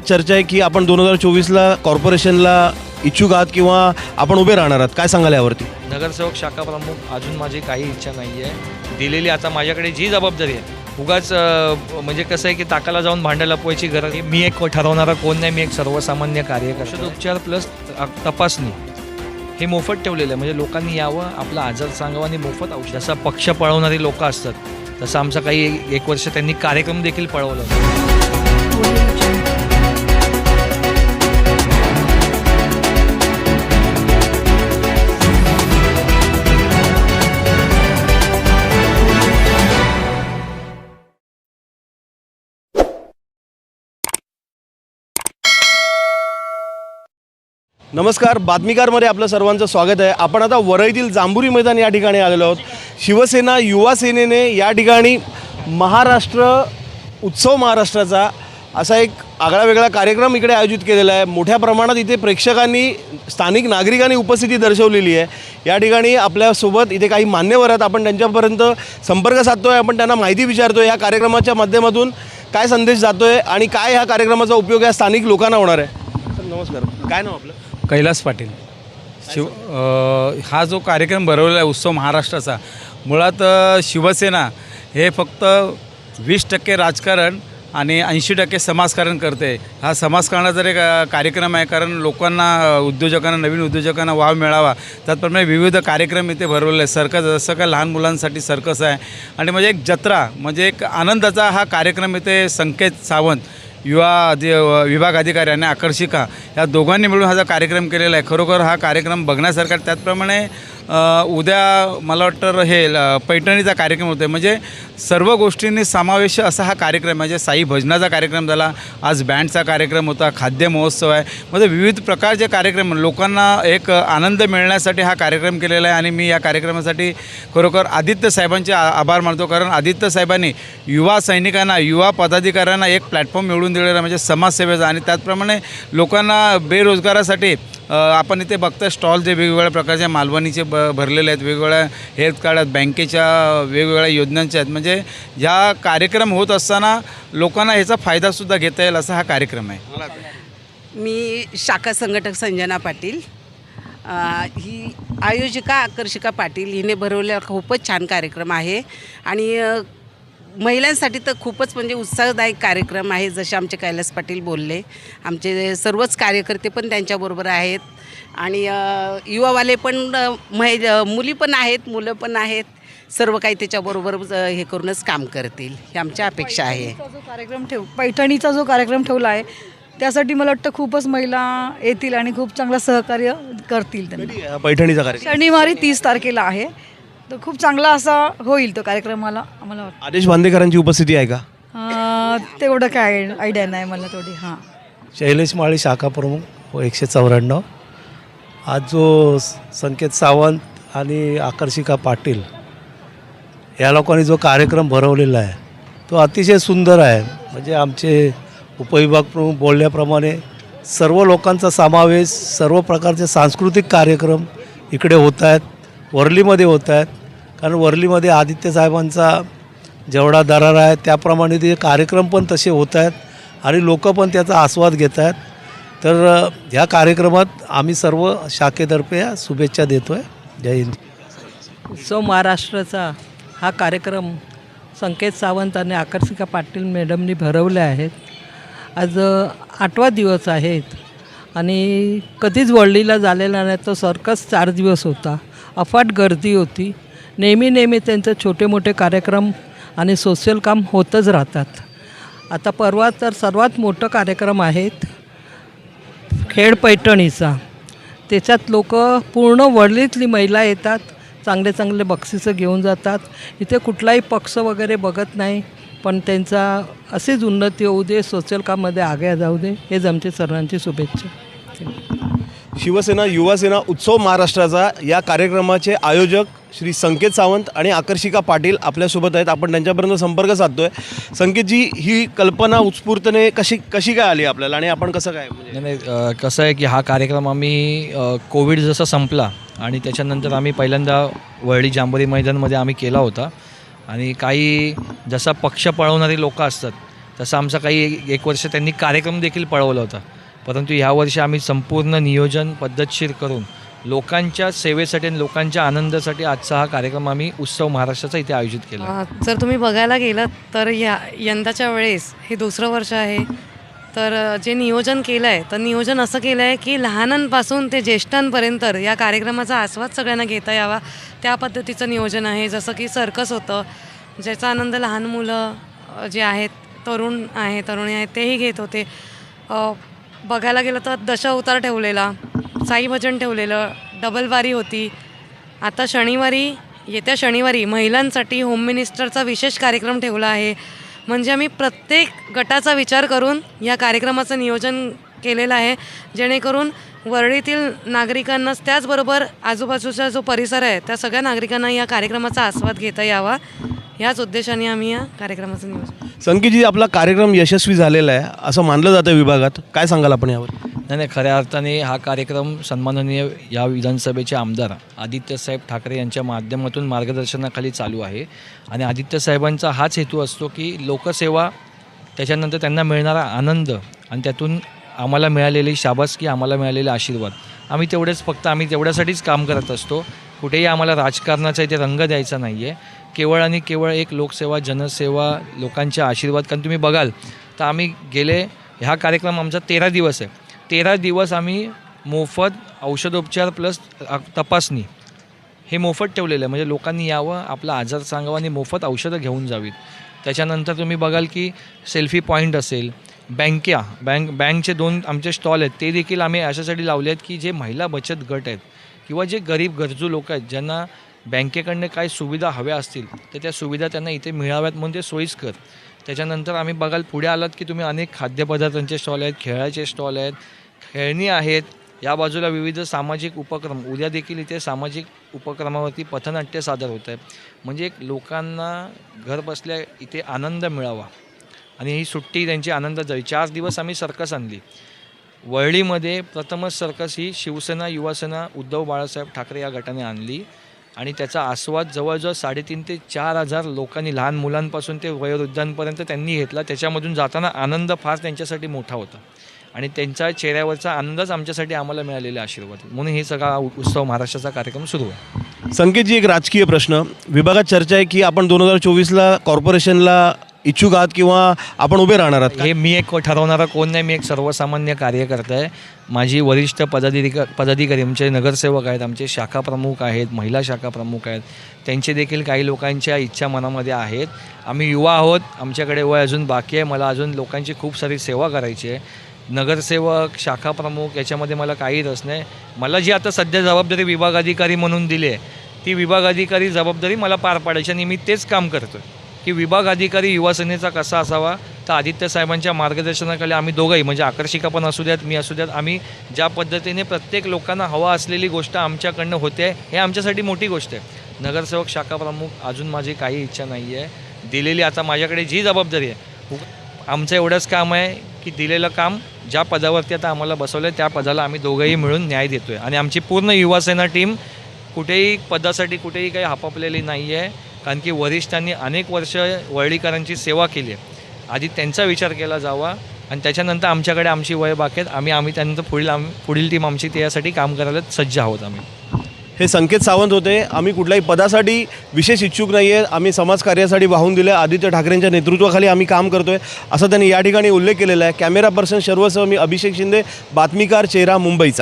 चर्चा आहे की आपण दोन हजार चोवीसला कॉर्पोरेशनला इच्छुक आहात किंवा आपण उभे राहणार आहात? काय सांगाल यावरती? नगरसेवक शाखा प्रमुख अजून माझी काही इच्छा नाही आहे दिलेली आता माझ्याकडे जी जबाबदारी आहे उगाच अ, म्हणजे कसं आहे की ताकाला जाऊन भांड्याला पोहायची गरज नाही. मी एक ठरवणारा कोण नाही मी एक सर्वसामान्य कार्यकर्ता. उपचार प्लस तपासणी हे मोफत ठेवलेलं आहे. म्हणजे लोकांनी यावं आपला आजार सांगावा आणि मोफत औषध. जसा पक्ष पळवणारी लोक असतात तसं आमचा काही एक- एक वर्ष त्यांनी कार्यक्रम देखील पळवला. होता. नमस्कार बातमीकारमध्ये आपलं सर्वांचं स्वागत आहे. आपण आता वरईतील जांभुरी मैदान या ठिकाणी आलेलो आहोत. शिवसेना युवा सेनेने या ठिकाणी महाराष्ट्र उत्सव महाराष्ट्राचा असा एक आगळा वेगळा कार्यक्रम इकडे आयोजित केलेला आहे. मोठ्या प्रमाणात इथे प्रेक्षकांनी स्थानिक नागरिकांनी उपस्थिती दर्शवलेली आहे. या ठिकाणी आपल्यासोबत इथे काही मान्यवर आहेत. आपण त्यांच्यापर्यंत संपर्क साधतोय आपण त्यांना माहिती विचारतोय. या कार्यक्रमाच्या माध्यमातून काय संदेश जातोय आणि काय ह्या कार्यक्रमाचा उपयोग या स्थानिक लोकांना होणार आहे? सर नमस्कार. काय नाव आपलं? कैलास पाटील. शिव अ, हा जो कार्यक्रम भरवलेला आहे उत्सव महाराष्ट्राचा मुळात अ, शिवसेना हे फक्त वीस टक्के राजकारण आणि ऐंशी टक्के समाजकारण करते. हा समाजकारणाचा एक अ, कार्यक्रम आहे कारण लोकांना अ, उद्योजकांना नवीन उद्योजकांना वाव मिळावा. त्याचप्रमाणे विविध कार्यक्रम इथे भरवले आहेत. सर्कस जसं काय लहान मुलांसाठी सर्कस आहे. आणि म्हणजे एक जत्रा म्हणजे एक आनंदाचा हा कार्यक्रम इथे संकेत सावंत युवा अधि विभाग अधिकारी आणि आकर्षिका. या दोघांनी मिळून हा जो कार्यक्रम केलेला आहे खरोखर हा कार्यक्रम बघण्यासारखा त्याचप्रमाणे उद्या मला वाटतं हे ल- पैठणीचा कार्यक्रम होतो आहे म्हणजे सर्व गोष्टींनी समावेश असा हा कार्यक्रम आहे. म्हणजे साई भजनाचा कार्यक्रम झाला आज बँडचा कार्यक्रम होता खाद्य महोत्सव आहे. म्हणजे विविध प्रकारचे कार्यक्रम. लोकांना एक आनंद मिळण्यासाठी हा कार्यक्रम केलेला आहे आणि मी या कार्यक्रमासाठी खरोखर आदित्य साहेबांचे आभार मानतो. कारण आदित्य साहेबांनी युवा सैनिकांना युवा पदाधिकाऱ्यांना एक प्लॅटफॉर्म मिळवून दिलेला म्हणजे समाजसेवेचा. आणि त्याचप्रमाणे लोकांना बेरोजगारासाठी आपण इथे बघता स्टॉल जे वेगवेगळ्या प्रकारच्या मालवणीचे ब भरलेले आहेत वेगवेगळ्या हेल्थ कार्ड आहेत बँकेच्या वेगवेगळ्या योजनांच्या आहेत. म्हणजे ह्या कार्यक्रम होत असताना लोकांना ह्याचा फायदासुद्धा घेता येईल असा हा कार्यक्रम आहे. मी शाखा संघटक संजना पाटील. ही आयोजिका आकर्षिका पाटील हिने भरवलेला खूपच छान कार्यक्रम आहे. आणि महिलांसाठी तर खूपच म्हणजे उत्साहदायक कार्यक्रम आहे जसे आमचे कैलास पाटील बोलले. आमचे सर्वच कार्यकर्ते पण त्यांच्याबरोबर आहेत. आणि युवावाले पण महि मुली पण आहेत मुलं पण आहेत. सर्व काही त्याच्याबरोबर हे करूनच काम करतील. ही आमची अपेक्षा आहे. कार्यक्रम ठेव पैठणीचा जो कार्यक्रम ठेवला आहे त्यासाठी मला वाटतं खूपच महिला येतील आणि खूप चांगलं सहकार्य करतील त्यांना. हा पैठणीचा कार्यक्रम? शनिवारी तीस तारखेला आहे. तर खूप चांगला असा होईल तो कार्यक्रमाला आम्हाला आदेश बांदेकरांची उपस्थिती आहे का? तेवढं काय आयडिया नाही मला थोडी हां. शैलेश माळी शाखा प्रमुख व एकशे चौऱ्याण्णव. आज जो स- संकेत सावंत आणि आकर्षिका पाटील या लोकांनी जो कार्यक्रम भरवलेला आहे तो अतिशय सुंदर आहे. म्हणजे आमचे उपविभाग प्रमुख बोलल्याप्रमाणे सर्व लोकांचा समावेश सर्व प्रकारचे सांस्कृतिक कार्यक्रम इकडे होत आहेत वर्लीमध्ये होत आहेत. कारण वर्लीमध्ये आदित्य साहेबांचा जेवढा दरार आहे त्याप्रमाणे ते कार्यक्रम पण तसे होत आहेत आणि लोक पण त्याचा आस्वाद घेत आहेत. तर ह्या कार्यक्रमात आम्ही सर्व शाखेतर्फे शुभेच्छा देतो आहे जय हिंद. उत्सव महाराष्ट्राचा हा कार्यक्रम संकेत सावंत आणि आकर्षिका पाटील मॅडमनी भरवले आहेत. आज आठवा दिवस आहेत आणि कधीच वळलीला झालेला नाही तो सर्कस चार दिवस होता. अफाट गर्दी होती. नेहमी नेहमी त्यांचे छोटे मोठे कार्यक्रम आणि सोशल काम होतच राहतात. आता परवा तर सर्वात मोठं कार्यक्रम आहेत खेड पैठणीचा. त्याच्यात लोक पूर्ण वडलीतली महिला येतात चांगले चांगले बक्षिसं घेऊन जातात. इथे कुठलाही पक्ष वगैरे बघत नाही पण त्यांचा अशीच उन्नती होऊ दे सोशल काममध्ये आगे जाऊ दे हेच आमचे सर्वांची शुभेच्छा. शिवसेना युवासेना उत्सव महाराष्ट्राचा या कार्यक्रमाचे आयोजक श्री संकेत सावंत आणि आकर्षिका पाटील आपल्यासोबत आहेत. आपण त्यांच्यापर्यंत संपर्क साधतोय. संकेतजी ही कल्पना उत्स्फूर्तने कशी कशी काय आली आपल्याला आणि आपण कसं काय म्हणजे नाही नाही अ, कसं आहे की हा कार्यक्रम आम्ही अ, कोविड जसा संपला आणि त्याच्यानंतर आम्ही पहिल्यांदा वरळी जांभरी मैदानमध्ये आम्ही केला होता. आणि काही जसा पक्ष पळवणारी लोकं असतात तसं आमचा काही एक- एक वर्ष त्यांनी कार्यक्रम देखील पळवला होता. परंतु ह्या वर्षी आम्ही संपूर्ण नियोजन पद्धतशीर करून लोकांच्या सेवेसाठी आणि लोकांच्या आनंदासाठी आजचा हा कार्यक्रम आम्ही उत्सव महाराष्ट्राचा इथे आयोजित केला. अ, जर तुम्ही बघायला गेलं तर या यंदाच्या वेळेस हे दुसरं वर्ष आहे. तर अ, जे नियोजन केलं आहे तर नियोजन असं केलं आहे की लहानांपासून ते ज्येष्ठांपर्यंत या कार्यक्रमाचा आस्वाद सगळ्यांना घेता यावा. त्या पद्धतीचं नियोजन आहे. जसं की सर्कस होतं ज्याचा आनंद लहान मुलं अ, जे आहेत तरुण आहे तरुणी आहेत तेही घेत होते. अ, बघायला गेलं तर दशावतार ठेवलेला. साई भजन ठेवलेलं डबलवारी होती. आता शनिवारी येत्या शनिवारी महिलांसाठी होम मिनिस्टरचा विशेष कार्यक्रम ठेवला आहे. म्हणजे आम्ही प्रत्येक गटाचा विचार करून या कार्यक्रमाचं नियोजन केलेलं आहे. जेणेकरून वरळीतील नागरिकांनाच त्याचबरोबर आजूबाजूचा जो परिसर आहे त्या सगळ्या नागरिकांना या कार्यक्रमाचा आस्वाद घेता यावा. याच उद्देशाने आम्ही या कार्यक्रमाचं नियोजन संकेतजी आपला कार्यक्रम यशस्वी झालेला आहे असं मानलं जातं विभागात. काय सांगाल आपण यावर? नाही नाही खऱ्या अर्थाने हा कार्यक्रम सन्माननीय या विधानसभेचे आमदार आदित्यसाहेब ठाकरे यांच्या माध्यमातून मार्गदर्शनाखाली चालू आहे. आणि आदित्य साहेबांचा हाच हेतू असतो की लोकसेवा त्याच्यानंतर त्यांना मिळणारा आनंद आणि त्यातून आम्हाला मिळालेली शाबासकी आम्हाला मिळालेले आशीर्वाद. आम्ही तेवढेच फक्त आम्ही तेवढ्यासाठीच काम करत असतो. कुठेही आम्हाला राजकारणाचा इथे रंग द्यायचा नाही आहे केवळ आणि केवळ एक लोकसेवा जनसेवा लोकांचे आशीर्वाद. कारण तुम्ही बघाल तर आम्ही गेले ह्या कार्यक्रम आमचा तेरा दिवस आहे. तेरा दिवस आम्ही मोफत औषधोपचार प्लस तपासणी हे मोफत ठेवलेलं आहे. म्हणजे लोकांनी यावं आपला आजार सांगावा आणि मोफत औषधं घेऊन जावीत. त्याच्यानंतर तुम्ही बघाल की सेल्फी पॉईंट असेल बँक्या बँक बँकचे दोन आमचे स्टॉल आहेत. ते देखील आम्ही अशासाठी लावले आहेत की जे महिला बचत गट आहेत किंवा जे गरीब गरजू लोक आहेत ज्यांना बँकेकडनं काय सुविधा हव्या असतील तर त्या सुविधा त्यांना इथे मिळाव्यात म्हणून ते सोयीस्कर. त्याच्यानंतर आम्ही बघाल पुढे आलात की तुम्ही अनेक खाद्यपदार्थांचे स्टॉल आहेत खेळाचे स्टॉल आहेत खेळणी आहेत. या बाजूला विविध सामाजिक उपक्रम उद्या देखील इथे सामाजिक उपक्रमावरती पथनाट्य सादर होत आहे. म्हणजे एक लोकांना घर बसल्या इथे आनंद मिळावा. आणि ही सुट्टी त्यांची आनंद जावी. चार दिवस आम्ही सर्कस आणली. वरळीमध्ये प्रथमच सर्कस ही शिवसेना युवासेना उद्धव बाळासाहेब ठाकरे या गटाने आणली. आणि त्याचा आस्वाद जवळजवळ साडेतीन ते चार हजार लोकांनी लहान मुलांपासून ते वयोवृद्धांपर्यंत त्यांनी घेतला. त्याच्यामधून जाताना आनंद फार त्यांच्यासाठी मोठा होता. आणि त्यांच्या चेहऱ्यावरचा आनंदच आमच्यासाठी आम्हाला मिळालेला आशीर्वाद. म्हणून हे सगळा उत्सव महाराष्ट्राचा कार्यक्रम सुरू आहे. संकेतजी एक राजकीय प्रश्न. विभागात चर्चा आहे की आपण दोन हजार चोवीसला कॉर्पोरेशनला इच्छुक आहात किंवा आपण उभे राहणार आहात? हे मी एक ठरवणारा कोण नाही मी एक सर्वसामान्य कार्यकर्ता आहे. माझी वरिष्ठ पदाधिका पदाधिकारी आमचे नगरसेवक आहेत आमचे शाखा प्रमुख आहेत महिला शाखा प्रमुख आहेत. त्यांचे देखील काही लोकांच्या इच्छा मनामध्ये आहेत. आम्ही युवा आहोत आमच्याकडे वय अजून बाकी आहे. मला अजून लोकांची खूप सारी सेवा करायची आहे. नगरसेवक शाखा प्रमुख याच्यामध्ये मला काही रस नाही. मला जी आता सध्या जबाबदारी विभाग अधिकारी म्हणून दिली आहे ती विभाग अधिकारी जबाबदारी मला पार पाडायची आणि मी तेच काम करतो आहे की विभाग अधिकारी युवासेनेचा कसा असावा तर आदित्य साहेबांच्या मार्गदर्शनाखाली आम्ही दोघंही म्हणजे आकर्षिका पण असू द्यात मी असू द्यात आम्ही ज्या पद्धतीने प्रत्येक लोकांना हवा असलेली गोष्ट आमच्याकडनं होते हे आमच्यासाठी मोठी गोष्ट आहे. नगरसेवक शाखा प्रमुख अजून माझी काही इच्छा नाही आहे दिलेली आता माझ्याकडे जी जबाबदारी आहे आमचं एवढंच काम आहे की दिलेलं काम ज्या पदावरती आता आम्हाला बसवलं आहे त्या पदाला आम्ही दोघंही मिळून न्याय देतो आहे आणि आमची पूर्ण युवासेना टीम कुठेही पदासाठी कुठेही काही हापापलेली नाही आहे कारण की वरिष्ठांनी अनेक वर्ष वळीकरांची सेवा केली आहे. आधी त्यांचा विचार केला जावा आणि त्याच्यानंतर आमच्याकडे आमची वय बाकी आहेत. आम्ही आम्ही त्यानंतर पुढील आम पुढील टीम आमची त्यासाठी काम करायला सज्ज आहोत आम्ही. हे संकेत सावंत होते. आम्ही कुठल्याही पदासाठी विशेष इच्छुक नाही आहे आम्ही समाजकार्यासाठी वाहून दिलं आदित्य ठाकरेंच्या नेतृत्वाखाली आम्ही काम करतोय. असं त्यांनी या ठिकाणी उल्लेख केलेला आहे. कॅमेरा पर्सन सर्वसह मी अभिषेक शिंदे. बातमीकार चेहरा मुंबईचा.